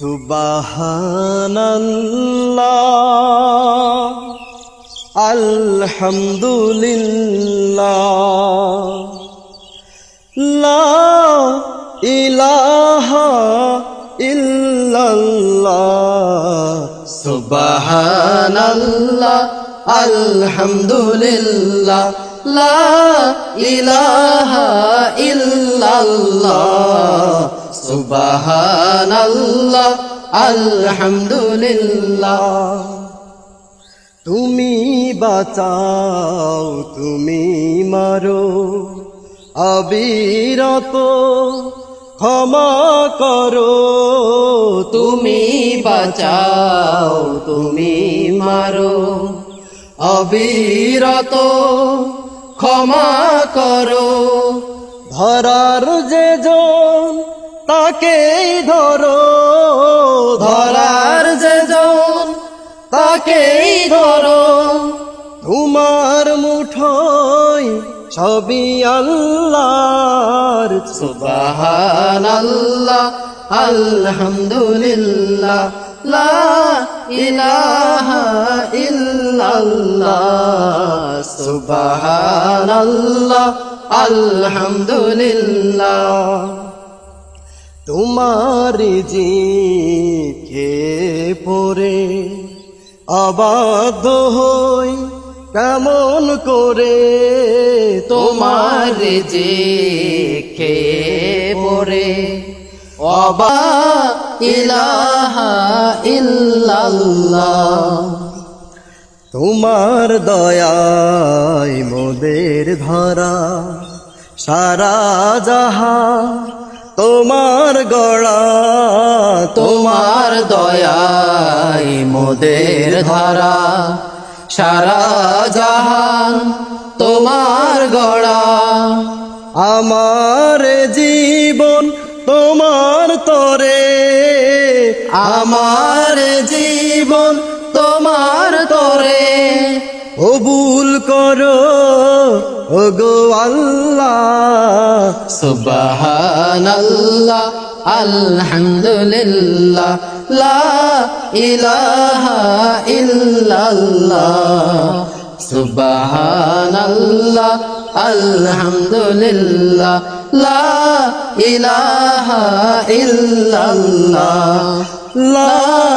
সুবহানাল্লাহ। আলহামদুলিল্লাহ। লা আলহামদুলিল্লাহ। লা ইলাহা ইল্লাল্লাহ। সুবহানাল্লাহ, আলহামদুলিল্লাহ। তুমি বাঁচাও, তুমি মারো, অবিরত ক্ষমা করো। তুমি বাঁচাও, তুমি মারো, অবিরত ক্ষমা করো। ধরার যে জন তাকেই ধরো, ধরার যে জন তাকেই ধরো। তোমার মুঠোয় ছবি আল্লাহর, সুবহানাল্লাহ, আলহামদুলিল্লাহ, লা ইলাহা ইল্লাল্লাহ, সুবহানাল্লাহ, আলহামদুলিল্লাহ। তোমার কে পরে অবাধ্য হই কেমন করে? তোমার যে পরে অবা ইলাহা ইল্লাল্লাহ। তোমার দয়ায় মোদের ধরা সারা জাহা তোমার গড়া, তোমার দয়ায় মোদের ধারা। সারা জাহান তোমার গড়া। আমার জীবন তোমার তরে, আমার জীবন তোমার তরে কবুল করো। ওগো আল্লাহ। সুবহানাল্লাহ, আলহামদুলিল্লাহ, লা ইলাহা ইল্লাল্লাহ। সুবহানাল্লাহ, আলহামদুলিল্লাহ, লা ইলাহা ইল্লাল্লাহ। লা